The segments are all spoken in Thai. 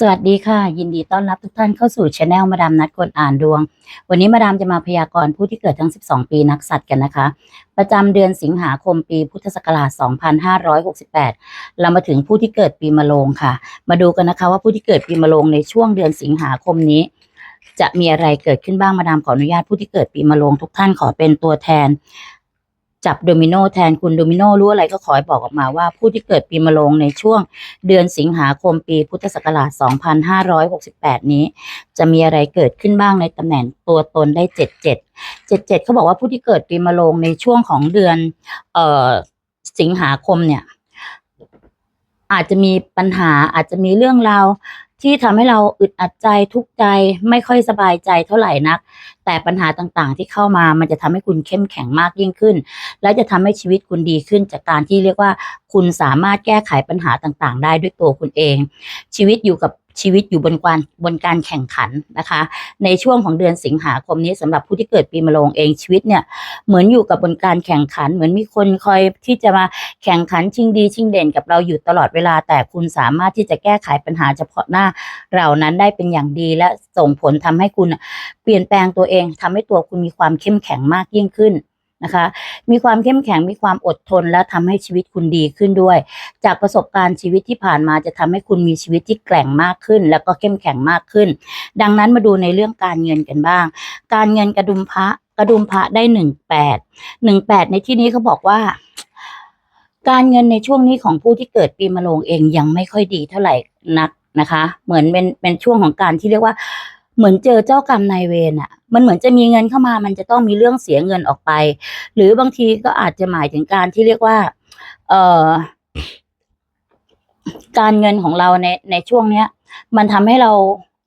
สวัสดีค่ะ ยินดีต้อนรับทุกท่านเข้าสู่ช anel มาดามนัดคนอ่านดวง วันนี้มาดามจะมาพยากรณ์ผู้ที่เกิดทั้ง 12 ปีนักสัตว์กันนะคะ ประจำเดือนสิงหาคมปีพุทธศักราช 2568 เรามาถึงผู้ที่เกิดปีมะโรงค่ะ มาดูกันนะคะว่าผู้ที่เกิดปีมะโรงในช่วงเดือนสิงหาคมนี้ จะมีอะไรเกิดขึ้นบ้างมาดามขออนุญาตผู้ที่เกิดปีมะโรงทุกท่านขอเป็นตัวแทน จับโดมิโนแทนคุณโดมิโนรู้อะไรก็ขอให้บอกออกมาว่า ผู้ที่เกิดปีมะโรงในช่วงเดือนสิงหาคมปีพุทธศักราช 2568 นี้ จะมีอะไรเกิดขึ้นบ้างในตำแหน่งตัวตนได้ 77 77เขาบอกว่าผู้ที่เกิดปีมะโรงในช่วงของเดือนเอ่อสิงหาคมเนี่ย อาจจะมีปัญหาอาจจะมีเรื่องราว ที่ทำให้เราอึดอัดใจทุกข์ใจไม่ค่อยสบายใจเท่าไหร่นัก แต่ปัญหาต่างๆ ที่เข้ามามันจะทำให้คุณเข้มแข็งมากยิ่งขึ้น และจะทำให้ชีวิตคุณดีขึ้นจากการที่เรียกว่า คุณสามารถแก้ไขปัญหาต่างๆ ได้ด้วยตัวคุณเอง ชีวิตอยู่กับ ชีวิตอยู่บนการบนการแข่งขันนะคะ ในช่วงของเดือนสิงหาคมนี้สำหรับผู้ที่เกิดปีมะโรงเองชีวิตเนี่ยเหมือนอยู่กับบนการแข่งขัน เหมือนมีคนคอยที่จะมาแข่งขันชิงดีชิงเด่นกับเราอยู่ตลอดเวลา แต่คุณสามารถที่จะแก้ไขปัญหาเฉพาะหน้าเหล่านั้นได้เป็นอย่างดีและส่งผลทำให้คุณเปลี่ยนแปลงตัวเองทำให้ตัวคุณมีความเข้มแข็งมากยิ่งขึ้น นะคะ มีความเข้มแข็งมีความอดทนและทำให้ชีวิตคุณดีขึ้นด้วย จากประสบการณ์ชีวิตที่ผ่านมาจะทำให้คุณมีชีวิตที่แกร่งมากขึ้น แล้วก็เข้มแข็งมากขึ้น ดังนั้นมาดูในเรื่องการเงินกันบ้าง การเงินกระดุมพระกระดุมพระได้หนึ่งแปดหนึ่งแปดในที่นี้เขาบอกว่าการเงินในช่วงนี้ของผู้ที่เกิดปีมะโรงเองยังไม่ค่อยดีเท่าไหร่นักนะคะ เหมือนเป็นเป็นช่วงของการที่เรียกว่า เหมือนเจอเจ้ากรรมนายเวรอะมันเหมือนจะมีเงินเข้ามา มันจะต้องมีเรื่องเสียเงินออกไป หรือบางทีก็อาจจะหมายถึงการที่เรียกว่า เอ่อ การเงินของเราในในช่วงเนี้ย มันทำให้เรา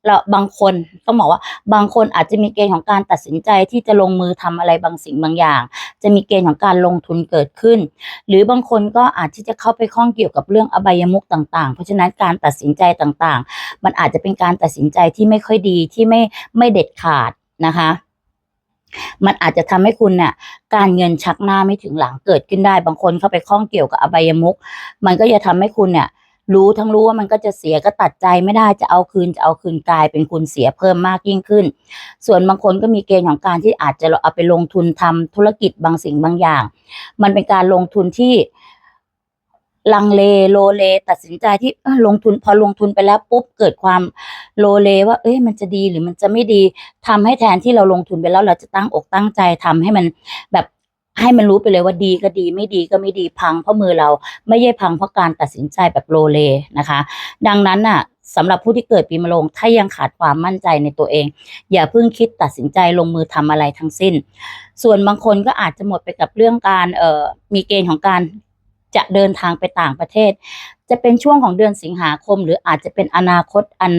เราบางคนต้องบอกว่าบางคนอาจจะมีเกณฑ์ของการตัดสินใจที่จะลงมือทำอะไรบางสิ่งบางอย่าง จะมีเกณฑ์ของการลงทุนเกิดขึ้น หรือบางคนก็อาจที่จะเข้าไปข้องเกี่ยวกับเรื่องอบายมุขต่าง ๆ เพราะฉะนั้นการตัดสินใจต่างๆ มันอาจจะเป็นการตัดสินใจที่ไม่ค่อยดีที่ไม่ไม่เด็ดขาดนะคะมันอาจจะทำให้คุณเนี่ยการเงินชักหน้าไม่ถึงหลังเกิดขึ้นได้ บางคนเข้าไปข้องเกี่ยวกับอบายมุขมันก็จะทำให้คุณเนี่ย รู้ทั้งรู้ว่ามันก็จะเสียก็ตัดใจไม่ได้จะเอาคืนจะเอาคืนกลายเป็นคุณเสียเพิ่มมากยิ่งขึ้น ส่วนบางคนก็มีเกณฑ์ของการที่อาจจะเอาไปลงทุนทำธุรกิจบางสิ่งบางอย่าง มันเป็นการลงทุนที่ลังเลโลเล ตัดสินใจที่ลงทุนพอลงทุนไปแล้วปุ๊บเกิดความโลเลว่า เอ้ยมันจะดีหรือมันจะไม่ดีทำให้แทนที่เราลงทุนไปแล้วเราจะตั้งอกตั้งใจทำให้มันแบบ ให้มันรู้ไปเลยว่าดีก็ดีไม่ดีก็ไม่ดีพังเพราะมือเราไม่ใช่พังเพราะการตัดสินใจแบบโลเลนะคะ ดังนั้นน่ะสำหรับผู้ที่เกิดปีมะโรงถ้ายังขาดความมั่นใจในตัวเอง อย่าเพิ่งคิดตัดสินใจลงมือทำอะไรทั้งสิ้น ส่วนบางคนก็อาจจะหมดไปกับเรื่องการเอ่อมีเกณฑ์ของการจะเดินทางไปต่างประเทศ จะเป็นช่วงของเดือนสิงหาคม หรืออาจจะเป็นอนาคตอัน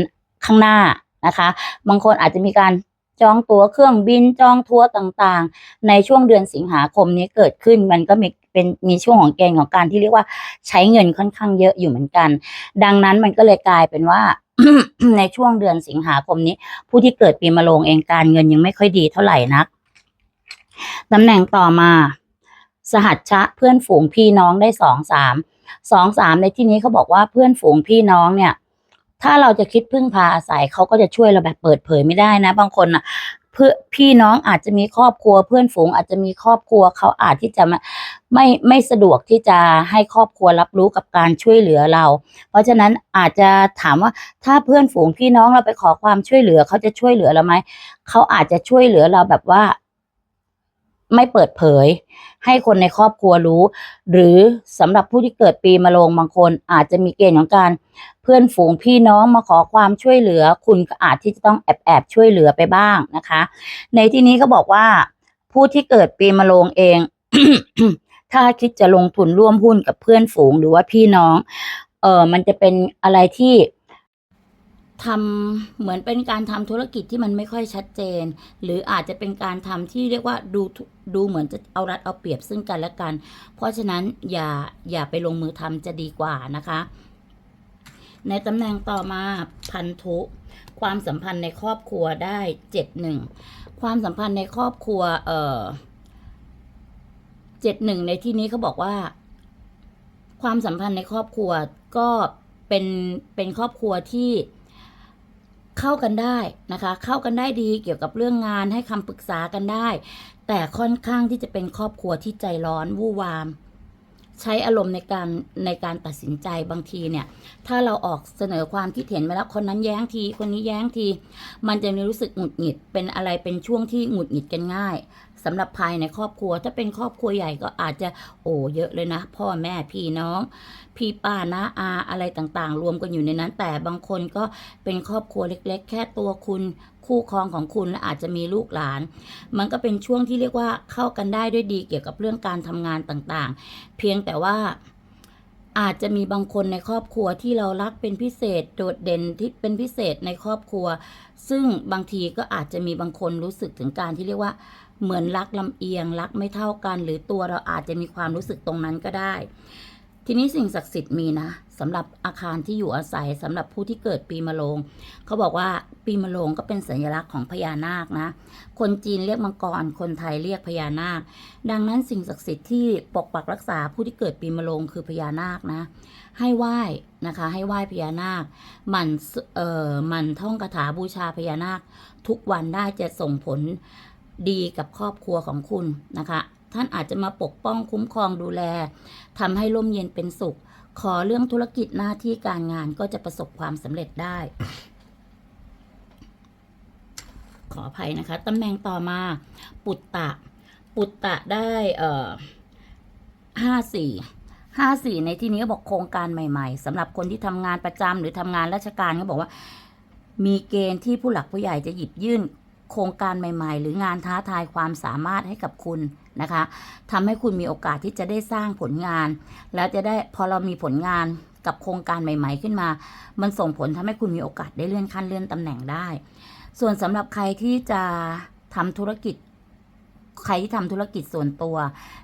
ข้างหน้านะคะ บางคนอาจจะมีการ จองตั๋วเครื่องบินจองทัวร์ต่างๆ ในช่วงเดือนสิงหาคมนี้เกิดขึ้นมันก็มีเป็นมีช่วงของเกณฑ์ของการที่เรียกว่าใช้เงินค่อนข้างเยอะอยู่เหมือนกัน ดังนั้นมันก็เลยกลายเป็นว่าในช่วงเดือนสิงหาคมนี้ ผู้ที่เกิดปีมะโรงเองการเงินยังไม่ค่อยดีเท่าไหร่นักตำแหน่งต่อมา สหัชชะเพื่อนฝูงพี่น้องได้สองสามสองสามในที่นี้เขาบอกว่าเพื่อนฝูงพี่น้องเนี่ย ถ้าเราจะคิดพึ่งพาอาศัยเขาก็จะช่วยเราแบบเปิดเผยไม่ได้นะ บางคนอะเพื่อพี่น้องอาจจะมีครอบครัวเพื่อนฝูงอาจจะมีครอบครัวเขาอาจที่จะไม่ไม่ไม่สะดวกที่จะให้ครอบครัวรับรู้กับการช่วยเหลือเรา เพราะฉะนั้นอาจจะถามว่าถ้าเพื่อนฝูงพี่น้องเราไปขอความช่วยเหลือเขาจะช่วยเหลือเราไหมเขาอาจจะช่วยเหลือเราแบบว่า ไม่เปิดเผย ให้คนในครอบครัวรู้ หรือสำหรับผู้ที่เกิดปีมะโรงบางคน อาจจะมีเกณฑ์ของการ เพื่อนฝูงพี่น้องมาขอความช่วยเหลือ คุณก็อาจที่จะต้องแอบแอบช่วยเหลือไปบ้างนะคะ ในที่นี้ก็บอกว่า ผู้ที่เกิดปีมะโรงเอง ถ้าคิดจะลงทุนร่วมหุ้นกับเพื่อนฝูงหรือว่าพี่น้อง เออมันจะเป็นอะไรที่ทำเหมือนเป็นการทำธุรกิจที่มันไม่ค่อยชัดเจน หรืออาจจะเป็นการทำที่เรียกว่าดูดูเหมือนจะเอารัดเอาเปรียบซึ่งกันและกัน เพราะฉะนั้นอย่าอย่าไปลงมือทำจะดีกว่านะคะ ในตำแหน่งต่อมาพันธุ ความสัมพันธ์ในครอบครัวได้เจ็ดหนึ่งความสัมพันธ์ในครอบครัว เออเจ็ดหนึ่งในที่นี้เขาบอกว่า ความสัมพันธ์ในครอบครัวก็เป็นเป็นครอบครัวที่เข้ากันได้นะคะ เข้ากันได้ดีเกี่ยวกับเรื่องงานให้คำปรึกษากันได้ แต่ค่อนข้างที่จะเป็นครอบครัวที่ใจร้อนวู่วาม ใช้อารมณ์ในการในการตัดสินใจบางทีเนี่ย ถ้าเราออกเสนอความคิดเห็นมาแล้วคนนั้นแย้งที คนนี้แย้งที มันจะมีรู้สึกหงุดหงิดเป็นอะไรเป็นช่วงที่หงุดหงิดกันง่าย สำหรับภายในครอบครัว ถ้าเป็นครอบครัวใหญ่ก็อาจจะโอ้เยอะเลยนะ พ่อแม่พี่น้อง พี่ป้านะอาอะไรต่างๆ รวมกันอยู่ในนั้น แต่บางคนก็เป็นครอบครัวเล็ก ๆ แค่ตัวคุณคู่ครองของคุณและอาจจะมีลูกหลาน มันก็เป็นช่วงที่เรียกว่าเข้ากันได้ด้วยดีเกี่ยวกับเรื่องการทำงานต่างๆ เพียงแต่ว่าอาจจะมีบางคนในครอบครัวที่เรารักเป็นพิเศษ โดดเด่นที่เป็นพิเศษในครอบครัว ซึ่งบางทีก็อาจจะมีบางคนรู้สึกถึงการที่เรียกว่า เหมือนรักลำเอียงรักไม่เท่ากัน หรือตัวเราอาจจะมีความรู้สึกตรงนั้นก็ได้ ทีนี้สิ่งศักดิ์สิทธิ์มีนะสำหรับอาคารที่อยู่อาศัยสำหรับผู้ที่เกิดปีมะโรงเขาบอกว่าปีมะโรงก็เป็นสัญลักษณ์ของพญานาคนะ คนจีนเรียกมังกรคนไทยเรียกพญานาค ดังนั้นสิ่งศักดิ์สิทธิ์ที่ปกปักรักษาผู้ที่เกิดปีมะโรงคือพญานาคนะ ให้ไหว้นะคะให้ไหว้พญานาคหมันเอ่อหมันท่องคาถาบูชาพญานาค ทุกวันได้จะส่งผล ดีกับครอบครัวของคุณนะคะ ท่านอาจจะมาปกป้องคุ้มครองดูแลทำให้ร่มเย็นเป็นสุข ขอเรื่องธุรกิจหน้าที่การงานก็จะประสบความสำเร็จได้ ขออภัยนะคะตำแหน่งต่อมา ปุตตะ ปุตตะได้เอ่อห้าสี่ห้าสี่ในที่นี้ก็บอกโครงการใหม่ๆสำหรับคนที่ทำงานประจำหรือทำงานราชการก็บอกว่า มีเกณฑ์ที่ผู้หลักผู้ใหญ่จะหยิบยื่น โครงการใหม่ ๆ หรืองานท้าทายความสามารถให้กับคุณนะคะทำให้คุณมีโอกาสที่จะได้สร้างผลงาน แล้วจะได้พอเรามีผลงานกับโครงการใหม่ ๆ ขึ้นมา มันส่งผลทำให้คุณมีโอกาสได้เลื่อนขั้นเลื่อนตำแหน่งได้ ส่วนสำหรับใครที่จะทำธุรกิจ ใครที่ทำธุรกิจส่วนตัว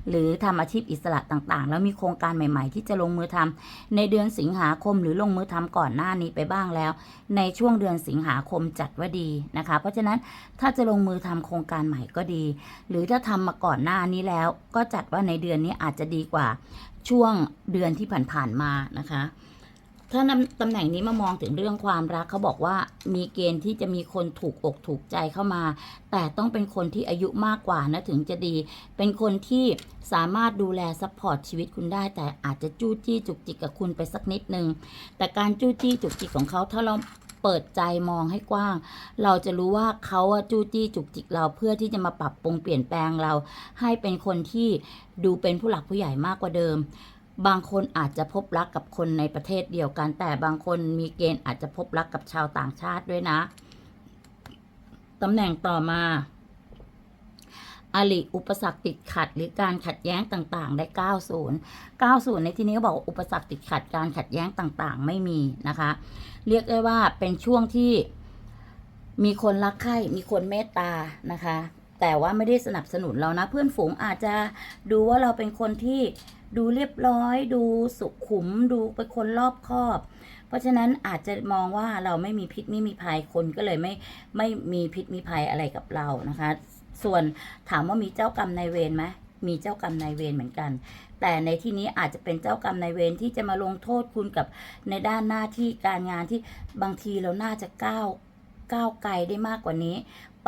หรือทำอาชีพอิสระต่างๆ แล้วมีโครงการใหม่ ๆ ที่จะลงมือทำในเดือนสิงหาคม หรือลงมือทำก่อนหน้านี้ไปบ้างแล้ว ในช่วงเดือนสิงหาคมจัดว่าดีนะคะ เพราะฉะนั้นถ้าจะลงมือทำโครงการใหม่ก็ดี หรือถ้าทำมาก่อนหน้านี้แล้ว ก็จัดว่าในเดือนนี้อาจจะดีกว่าช่วงเดือนที่ผ่านๆมานะคะ ถ้านำตำแหน่งนี้มามองถึงเรื่องความรักเขาบอกว่ามีเกณฑ์ที่จะมีคนถูกอกถูกใจเข้ามา แต่ต้องเป็นคนที่อายุมากกว่านะถึงจะดี เป็นคนที่สามารถดูแลซัพพอร์ตชีวิตคุณได้ แต่อาจจะจู้จี้จุกจิกกับคุณไปสักนิดนึง แต่การจู้จี้จุกจิกของเขาถ้าเราเปิดใจมองให้กว้าง เราจะรู้ว่าเขาจู้จี้จุกจิกเราเพื่อที่จะมาปรับปรุงเปลี่ยนแปลงเรา ให้เป็นคนที่ดูเป็นผู้หลักผู้ใหญ่มากกว่าเดิม บางคนอาจจะพบรักกับคนในประเทศเดียวกัน แต่บางคนมีเกณฑ์อาจจะพบรักกับชาวต่างชาติด้วยนะตำแหน่งต่อมาอลิอุปสรรคติดขัดหรือการขัดแย้งต่างๆ ได้ 90 90 ในที่นี้ก็บอกอุปสรรคติดขัดการขัดแย้งต่างๆ ไม่มีนะคะ เรียกได้ว่าเป็นช่วงที่มีคนรักใคร่มีคนเมตตานะคะ แต่ว่าไม่ได้สนับสนุนเรานะ เพื่อนฝูงอาจจะดูว่าเราเป็นคนที่ดูเรียบร้อย ดูสุขุม ดูเป็นคนรอบคอบ เพราะฉะนั้นอาจจะมองว่าเราไม่มีพิษไม่มีภัยคนก็เลยไม่ไม่มีพิษมีภัยอะไรกับเรานะคะ ส่วนถามว่ามีเจ้ากรรมนายเวรไหมมีเจ้ากรรมนายเวรเหมือนกัน แต่ในที่นี้อาจจะเป็นเจ้ากรรมนายเวรที่จะมาลงโทษคุณกับในด้านหน้าที่การงานที่บางทีเราน่าจะก้าวก้าวไกลได้มากกว่านี้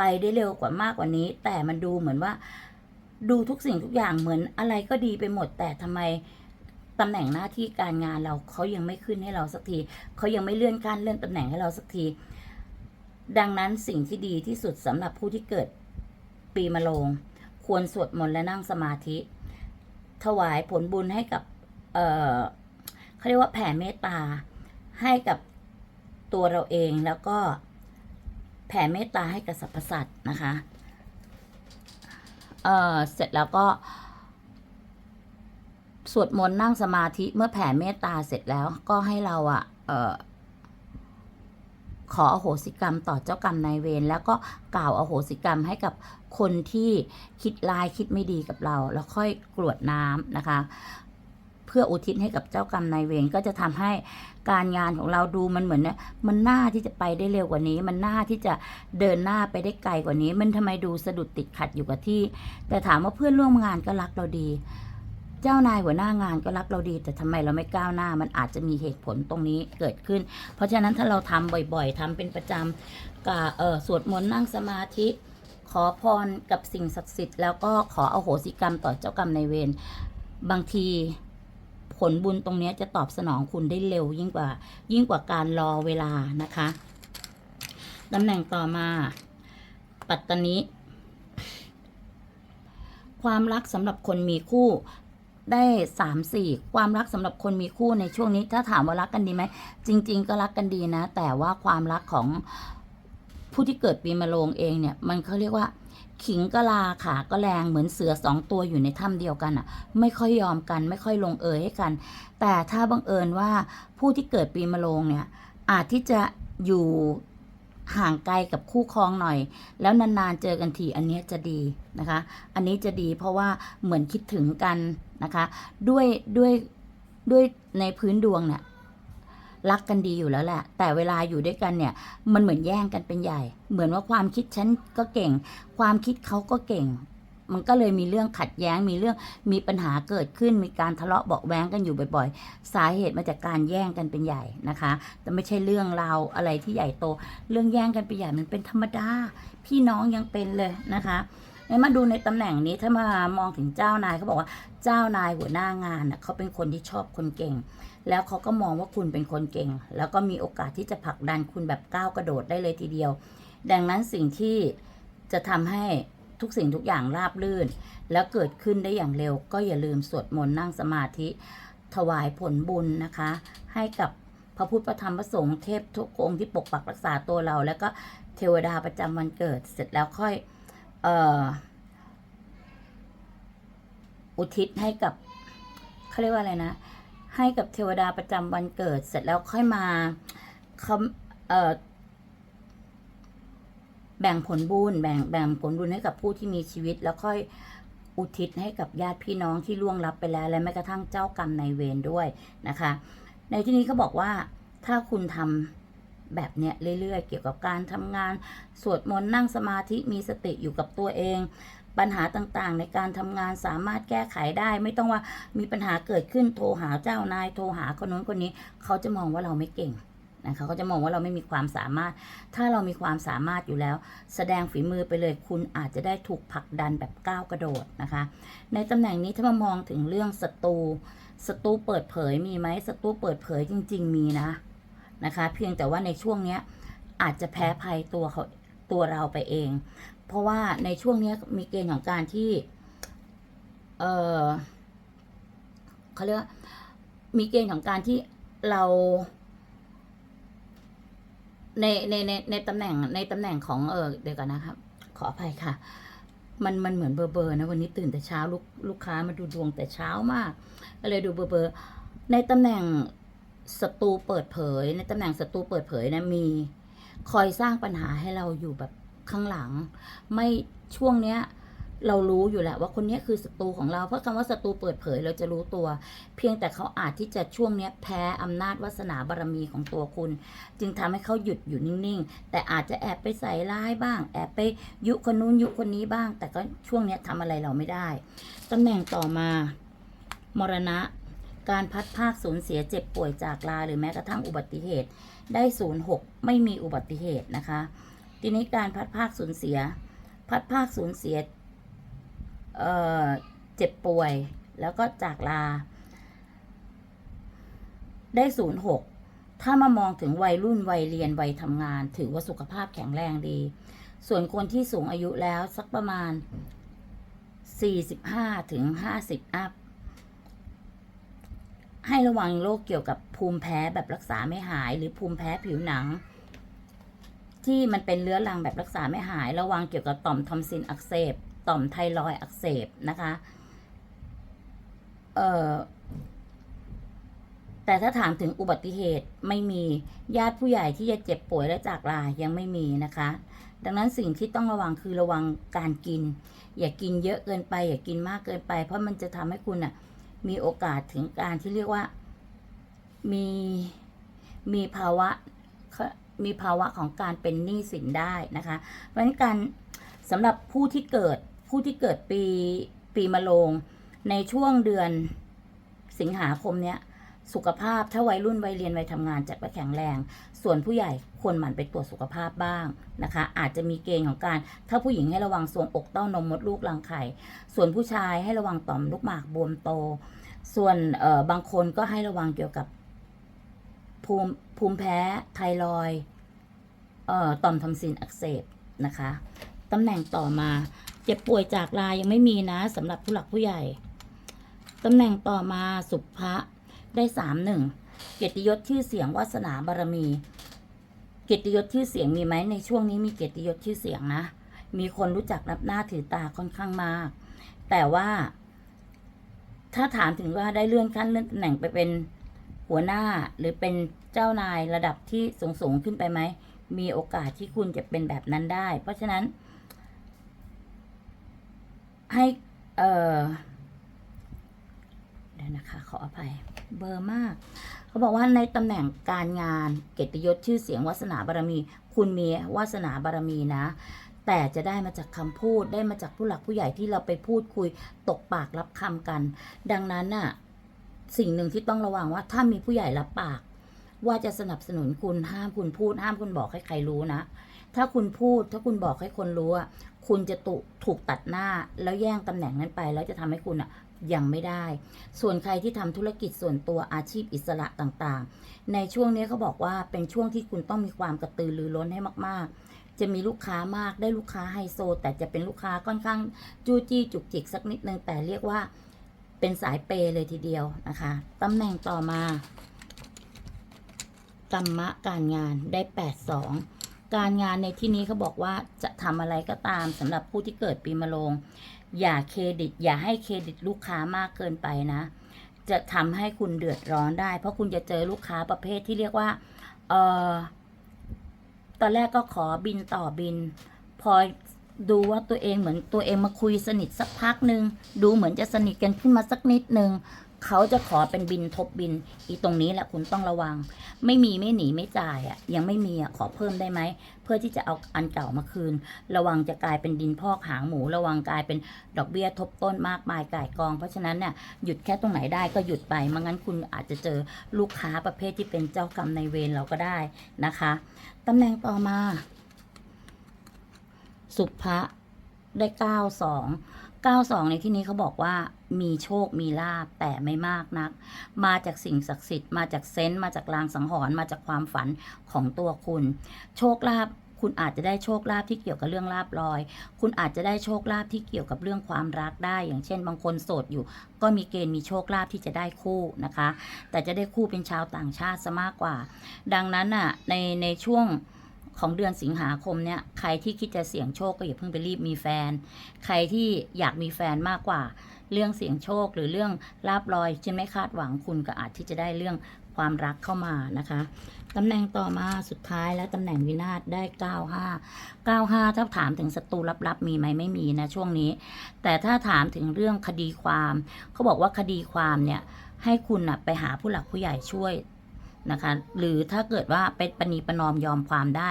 ไปได้เร็วกว่ามากกว่านี้ แต่มันดูเหมือนว่า ดูทุกสิ่งทุกอย่างเหมือนอะไรก็ดีไปหมด แต่ทำไมตำแหน่งหน้าที่การงานเราเขายังไม่ขึ้นให้เราสักทีเขายังไม่เลื่อนขั้นเลื่อนตำแหน่งให้เราสักที ดังนั้นสิ่งที่ดีที่สุดสำหรับผู้ที่เกิดปีมะโรงควรสวดมนต์และนั่งสมาธิ ถวายผลบุญให้กับเออเขาเรียกว่าแผ่เมตตาให้กับตัวเราเองแล้วก็ แผ่เมตตาให้กับสรรพสัตว์นะคะ เอ่อ เสร็จแล้วก็ สวดมนต์นั่งสมาธิเมื่อแผ่เมตตาเสร็จแล้วก็ให้เราอะเอ่อขออโหสิกรรมต่อเจ้ากรรมนายเวรแล้วก็กล่าวอโหสิกรรมให้กับคนที่คิดร้ายคิดไม่ดีกับเรา แล้วค่อยกรวดน้ำนะคะ เพื่ออุทิศให้กับเจ้ากรรมนายเวรก็จะทำให้การงานของเราดูมันเหมือนเนี่ยมันน่าที่จะไปได้เร็วกว่านี้ มันน่าที่จะเดินหน้าไปได้ไกลกว่านี้ มันทำไมดูสะดุดติดขัดอยู่กับที่ แต่ถามว่าเพื่อนร่วมงานก็รักเราดี เจ้านายหัวหน้างานก็รักเราดี แต่ทำไมเราไม่ก้าวหน้า มันอาจจะมีเหตุผลตรงนี้เกิดขึ้น เพราะฉะนั้นถ้าเราทำบ่อยๆทำเป็นประจำกับเออสวดมนต์นั่งสมาธิขอพรกับสิ่งศักดิ์สิทธิ์แล้วก็ขออโหสิกรรมต่อเจ้ากรรมนายเวรบางที ผลบุญตรงนี้จะตอบสนองคุณได้เร็วยิ่งกว่า ยิ่งกว่าการรอเวลานะคะตำแหน่งต่อมา ปัตตนิความรักสำหรับคนมีคู่ได้สามสี่ความรักสำหรับคนมีคู่ในช่วงนี้ ถ้าถามว่ารักกันดีไหม จริง ๆ ก็รักกันดีนะ แต่ว่าความรักของผู้ที่เกิดปีมะโรงเองเนี่ย มันเขาเรียกว่า ขิงก็ลาขาก็แรงเหมือนเสือสองตัวอยู่ในถ้ำเดียวกันอะ ไม่ค่อยยอมกัน ไม่ค่อยลงเอยให้กัน แต่ถ้าบังเอิญว่าผู้ที่เกิดปีมะโรงเนี่ย อาจที่จะอยู่ห่างไกลกับคู่ครองหน่อย แล้วนานๆเจอกันทีอันเนี้ยจะดีนะคะ อันนี้จะดีเพราะว่าเหมือนคิดถึงกันนะคะ ด้วยด้วยด้วยในพื้นดวงเนี่ย รักกันดีอยู่แล้วแหละ แต่เวลาอยู่ด้วยกันเนี่ย มันเหมือนแย่งกันเป็นใหญ่ เหมือนว่าความคิดฉันก็เก่ง ความคิดเขาก็เก่ง มันก็เลยมีเรื่องขัดแย้ง มีเรื่องมีปัญหาเกิดขึ้น มีการทะเลาะเบาแว้งกันอยู่บ่อยๆ สาเหตุมาจากการแย่งกันเป็นใหญ่นะคะ แต่ไม่ใช่เรื่องราวอะไรที่ใหญ่โต เรื่องแย่งกันเป็นใหญ่มันเป็นธรรมดา พี่น้องยังเป็นเลยนะคะมาดูในตำแหน่งนี้ถ้ามามองถึงเจ้านายเขาบอกว่าเจ้านายหัวหน้างานน่ะเขาเป็นคนที่ชอบคนเก่ง แล้วเขาก็มองว่าคุณเป็นคนเก่ง แล้วก็มีโอกาสที่จะผลักดันคุณแบบก้าวกระโดดได้เลยทีเดียว ดังนั้นสิ่งที่จะทำให้ทุกสิ่งทุกอย่างราบรื่น แล้วเกิดขึ้นได้อย่างเร็ว ก็อย่าลืมสวดมนต์นั่งสมาธิ ถวายผลบุญนะคะ ให้กับพระพุทธพระธรรมพระสงฆ์เทพทุกองค์ที่ปกปักรักษาตัวเรา แล้วก็เทวดาประจำวันเกิดเสร็จแล้วค่อยเอ่ออุทิศให้กับเขาเรียกว่าอะไรนะ ให้กับเทวดาประจำวันเกิด เสร็จแล้วค่อยมาเขาเอ่อแบ่งผลบุญแบ่งแบ่งผลบุญให้กับผู้ที่มีชีวิต แล้วค่อยอุทิศให้กับญาติพี่น้องที่ล่วงลับไปแล้ว และแม้กระทั่งเจ้ากรรมนายเวรด้วยนะคะ ในที่นี้เขาบอกว่าถ้าคุณทำแบบเนี้ยเรื่อยๆ เกี่ยวกับการทำงาน สวดมนต์นั่งสมาธิมีสติอยู่กับตัวเอง ปัญหาต่างๆ ในการทำงานสามารถแก้ไขได้ ไม่ต้องว่ามีปัญหาเกิดขึ้นโทรหาเจ้านายโทรหาคนนู้นคนนี้ เขาจะมองว่าเราไม่เก่งนะคะเขาจะมองว่าเราไม่มีความสามารถ ถ้าเรามีความสามารถอยู่แล้ว แสดงฝีมือไปเลย คุณอาจจะได้ถูกผลักดันแบบก้าวกระโดดนะคะ ในตำแหน่งนี้ถ้ามามองถึงเรื่องศัตรู ศัตรูเปิดเผยมีไหมศัตรูเปิดเผยจริง ๆ มีนะ นะคะ เพียงแต่ว่าในช่วงเนี้ยอาจจะแพ้ภัยตัวเขาตัวเราไปเอง เพราะว่าในช่วงนี้มีเกณฑ์ของการที่ เออเขาเรียกมีเกณฑ์ของการที่เราในในในในตำแหน่งในตำแหน่งของเออเดี๋ยวก่อนนะครับ ขออภัยค่ะ มันมันเหมือนเบอร์เบอร์นะวันนี้ตื่นแต่เช้าลูกลูกค้ามาดูดวงแต่เช้ามากก็เลยดูเบอร์เบอร์ในตำแหน่งศัตรูเปิดเผย ในตำแหน่งศัตรูเปิดเผยนะมี คอยสร้างปัญหาให้เราอยู่แบบ ข้างหลัง ไม่ช่วงเนี้ยเรารู้อยู่แหละว่าคนนี้คือศัตรูของเรา เพราะคำว่าศัตรูเปิดเผยเราจะรู้ตัว เพียงแต่เขาอาจที่จะช่วงนี้แพ้อำนาจวาสนาบารมีของตัวคุณ จึงทำให้เขาหยุดอยู่นิ่งๆ แต่อาจจะแอบไปใส่ร้ายบ้าง แอบไปยุคนนู้นยุคนนี้บ้าง แต่ก็ช่วงนี้ทำอะไรเราไม่ได้ตำแหน่งต่อมา มรณะ การพัดภาคสูญเสียเจ็บป่วยจากลา หรือแม้กระทั่งอุบัติเหตุได้ศูนย์หกไม่มีอุบัติเหตุนะคะ ทีนี้การพัดภาคสูญเสีย พัดภาคสูญเสียเอ่อเจ็บป่วย แล้วก็จากลา ได้ศูนย์หกถ้ามามองถึงวัยรุ่นวัยเรียนวัยทำงาน ถือว่าสุขภาพแข็งแรงดี ส่วนคนที่สูงอายุแล้วสักประมาณ 45ถึง50 อัพ ให้ระวังโรคเกี่ยวกับภูมิแพ้แบบรักษาไม่หาย หรือภูมิแพ้ผิวหนัง ที่มันเป็นเรื้อรังแบบรักษาไม่หาย ระวังเกี่ยวกับต่อมทอมซินอักเสบ ต่อมไทรอยอักเสบนะคะ เอ่อ แต่ถ้าถามถึงอุบัติเหตุไม่มีญาติผู้ใหญ่ที่จะเจ็บป่วยและจากลายังไม่มีนะคะ ดังนั้นสิ่งที่ต้องระวังคือระวังการกิน อย่ากินเยอะเกินไป อย่ากินมากเกินไป เพราะมันจะทำให้คุณอะ มีโอกาสถึงการที่เรียกว่า มีมีภาวะ มีภาวะของการเป็นหนี้สินได้นะคะ เพราะฉะนั้นการสำหรับผู้ที่เกิดผู้ที่เกิดปีปีมะโรงในช่วงเดือนสิงหาคมเนี้ยสุขภาพถ้าวัยรุ่นวัยเรียนวัยทำงานจัดว่าแข็งแรง ส่วนผู้ใหญ่ควรหมั่นไปตรวจสุขภาพบ้างนะคะ อาจจะมีเกณฑ์ของการ ถ้าผู้หญิงให้ระวังทรวงอกเต้านมมดลูกรังไข่ส่วนผู้ชายให้ระวังต่อมลูกหมากบวมโต ส่วนเอ่อบางคนก็ให้ระวังเกี่ยวกับ ภูมิภูมิแพ้ไทรอยเอ่อต่อมทำซินอักเสบนะคะตำแหน่งต่อมา เจ็บป่วยจากลายังไม่มีนะสำหรับผู้หลักผู้ใหญ่ตำแหน่งต่อมาสุภะได้สามหนึ่งเกียรติยศชื่อเสียงวาสนาบารมี เกียรติยศชื่อเสียงมีไหมในช่วงนี้มีเกียรติยศชื่อเสียงนะ มีคนรู้จักนับหน้าถือตาค่อนข้างมาก แต่ว่า ถ้าถามถึงว่าได้เลื่อนขั้นเลื่อนตำแหน่งไปเป็นหัวหน้าหรือเป็น เจ้านายระดับที่สูงสูงขึ้นไปไหม มีโอกาสที่คุณจะเป็นแบบนั้นได้ เพราะฉะนั้น ให้เออเดี๋ยวนะคะ ขออภัย เบอร์มาก เขาบอกว่าในตำแหน่งการงานเกียรติยศชื่อเสียงวาสนาบารมี คุณมีวาสนาบารมีนะแต่จะได้มาจากคำพูดได้มาจากผู้หลักผู้ใหญ่ที่เราไปพูดคุยตกปากรับคำกัน ดังนั้นน่ะสิ่งหนึ่งที่ต้องระวังว่าถ้ามีผู้ใหญ่รับปาก ว่าจะสนับสนุนคุณห้ามคุณพูด ห้ามคุณบอกให้ใครรู้นะ ถ้าคุณพูดถ้าคุณบอกให้คนรู้อะคุณจะตุถูกตัดหน้าแล้วแย่งตำแหน่งนั้นไป แล้วจะทำให้คุณอะยังไม่ได้ ส่วนใครที่ทำธุรกิจส่วนตัวอาชีพอิสระต่างๆ ในช่วงนี้เขาบอกว่าเป็นช่วงที่คุณต้องมีความกระตือรือร้นให้มาก ๆ จะมีลูกค้ามากได้ลูกค้าไฮโซ แต่จะเป็นลูกค้าค่อนข้างจู้จี้จุกจิกสักนิดนึงแต่เรียกว่าเป็นสายเปย์เลยทีเดียวนะคะตำแหน่งต่อมา กรรมะการงานได้82การงานในที่นี้เขาบอกว่าจะทำอะไรก็ตามสำหรับผู้ที่เกิดปีมะโรงอย่าเครดิต อย่าให้เครดิตลูกค้ามากเกินไปนะ จะทำให้คุณเดือดร้อนได้ เพราะคุณจะเจอลูกค้าประเภทที่เรียกว่าเออตอนแรกก็ขอบินต่อบิน พอดูว่าตัวเองเหมือนตัวเองมาคุยสนิทสักพักหนึ่งดูเหมือนจะสนิทกันขึ้นมาสักนิดหนึ่ง เขาจะขอเป็นบินทบบิน อีตรงนี้แหละคุณต้องระวัง ไม่มีไม่หนีไม่จ่ายอะ่ะ ยังไม่มีอะ่ะขอเพิ่มได้ไหม เพื่อที่จะเอาอันเก่ามาคืน ระวังจะกลายเป็นดินพอกหางหมู ระวังกลายเป็นดอกเบี้ยทบต้นมากมายก่ายกอง เพราะฉะนั้นเนี่ยหยุดแค่ตรงไหนได้ก็หยุดไปไม่งั้นคุณอาจจะเจอลูกค้าประเภทที่เป็นเจ้ากรรมในเวรเราก็ได้นะคะตำแหน่งต่อมา สุภะได้เก้าสองเก้าสองในที่นี้เขาบอกว่า มีโชคมีลาบแต่ไม่มากนัก มาจากสิ่งศักดิ์สิทธิ์มาจากเซนต์มาจากลางสังหรณ์มาจากความฝันของตัวคุณ โชคลาภคุณอาจจะได้โชคลาภที่เกี่ยวกับเรื่องลาบลอย คุณอาจจะได้โชคลาภที่เกี่ยวกับเรื่องความรักได้ อย่างเช่น บางคนโสดอยู่ ก็มีเกณฑ์มีโชคลาภที่จะได้คู่นะคะ แต่จะได้คู่เป็นชาวต่างชาติซะมากกว่า ดังนั้นน่ะในในช่วงของเดือนสิงหาคมเนี่ยใครที่คิดจะเสี่ยงโชคก็อย่าเพิ่งไปรีบมีแฟน ใครที่อยากมีแฟนมากกว่า เรื่องเสียงโชคหรือเรื่องลาบลอยที่ไม่คาดหวังคุณก็อาจที่จะได้เรื่องความรักเข้ามานะคะตำแหน่งต่อมาสุดท้ายและตำแหน่งวินาศได้ 95 95 ถ้าถามถึงศัตรูลับๆมีไหมไม่มีนะช่วงนี้ แต่ถ้าถามถึงเรื่องคดีความเขาบอกว่าคดีความเนี่ยให้คุณนะไปหาผู้หลักผู้ใหญ่ช่วย นะคะ หรือถ้าเกิดว่าเป็นปณีประนอมยอมความได้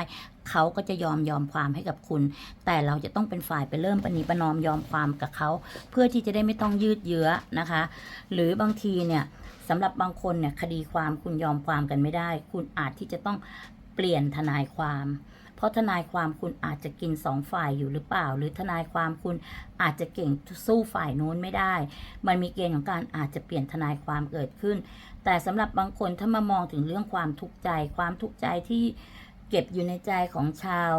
เขาก็จะยอมยอมความให้กับคุณ แต่เราจะต้องเป็นฝ่ายไปเริ่มปณีประนอมยอมความกับเขา เพื่อที่จะได้ไม่ต้องยืดเยื้อนะคะ หรือบางทีเนี่ยสำหรับบางคนเนี่ยคดีความคุณยอมความกันไม่ได้ คุณอาจที่จะต้องเปลี่ยนทนายความ เพราะทนายความคุณอาจจะกินสองฝ่ายอยู่หรือเปล่า หรือทนายความคุณอาจจะเก่งสู้ฝ่ายโน้นไม่ได้ มันมีเกณฑ์ของการอาจจะเปลี่ยนทนายความเกิดขึ้น แต่สำหรับบางคนถ้ามามองถึงเรื่องความทุกข์ใจ ความทุกข์ใจที่เก็บอยู่ในใจของชาว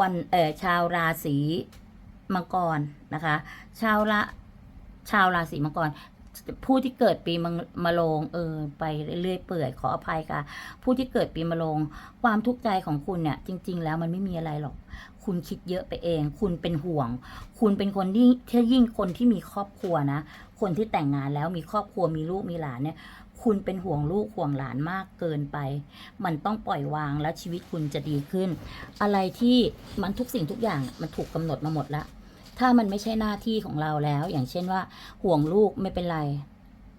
วันเออชาวราศีมังกรนะคะ ชาวละชาวราศีมังกรผู้ที่เกิดปีมะมะโรงเออไปเรื่อยเปื่อยขออภัยค่ะ ผู้ที่เกิดปีมะโรงความทุกข์ใจของคุณเนี่ยจริง ๆ แล้วมันไม่มีอะไรหรอก คุณคิดเยอะไปเอง คุณเป็นห่วง คุณเป็นคนที่ยิ่งคนที่มีครอบครัวนะ คนที่แต่งงานแล้วมีครอบครัวมีลูกมีหลานเนี่ย คุณเป็นห่วงลูกห่วงหลานมากเกินไป มันต้องปล่อยวางแล้วชีวิตคุณจะดีขึ้น อะไรที่มันทุกสิ่งทุกอย่างมันถูกกำหนดมาหมดละ ถ้ามันไม่ใช่หน้าที่ของเราแล้ว อย่างเช่นว่า ห่วงลูกไม่เป็นไร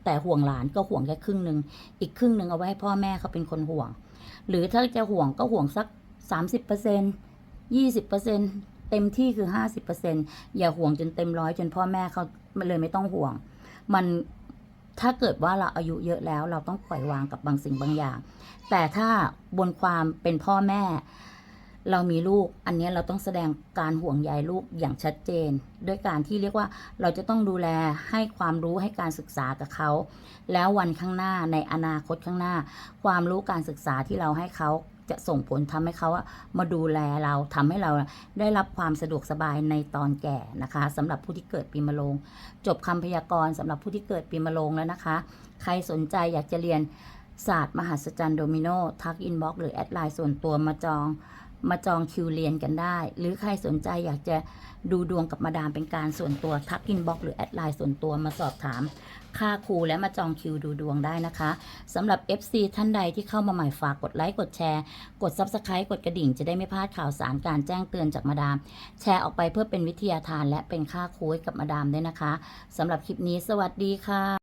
แต่ห่วงหลานก็ห่วงแค่ครึ่งหนึ่งอีกครึ่งหนึ่งเอาไว้ให้พ่อแม่เขาเป็นคนห่วง หรือถ้าจะห่วงก็ห่วงสัก 30%เปอร์เซ็นต์ ยี่สิบเปอร์เซ็นเต็มที่คือห้าสิบเปอร์เ50%อย่าห่วงจนเต็มร้อยจนพ่อแม่เขาเลยไม่ต้องห่วง มันถ้าเกิดว่าเราอายุเยอะแล้ว เราต้องปล่อยวางกับบางสิ่งบางอย่าง แต่ถ้าบนความเป็นพ่อแม่ เรามีลูก อันนี้เราต้องแสดงการห่วงใยลูกอย่างชัดเจน ด้วยการที่เรียกว่าเราจะต้องดูแลให้ความรู้ให้การศึกษากับเขา แล้ววันข้างหน้าในอนาคตข้างหน้า ความรู้การศึกษาที่เราให้เขา จะส่งผลทำให้เขาอะมาดูแลเราทำให้เราได้รับความสะดวกสบายในตอนแก่นะคะสำหรับผู้ที่เกิดปีมะโรงจบคำพยากรณ์สำหรับผู้ที่เกิดปีมะโรงแล้วนะคะ ใครสนใจอยากจะเรียนศาสตร์มหัศจรรย์โดมิโนทักอินบ็อกหรือแอดไลน์ส่วนตัวมาจอง มาจองคิวเรียนกันได้ หรือใครสนใจอยากจะดูดวงกับมาดามเป็นการส่วนตัวทักอินบ็อกหรือแอดไลน์ส่วนตัวมาสอบถาม ค่าครูและมาจองคิวดูดวงได้นะคะสำหรับ FC ท่านใดที่เข้ามาใหม่ฝากกดไลค์กดแชร์ กด Subscribe กดกระดิ่งจะได้ไม่พลาดข่าวสารการแจ้งเตือนจากมาดาม แชร์ออกไปเพื่อเป็นวิทยาทานและเป็นค่าครูให้กับมาดามด้วยนะคะสำหรับคลิปนี้สวัสดีค่ะ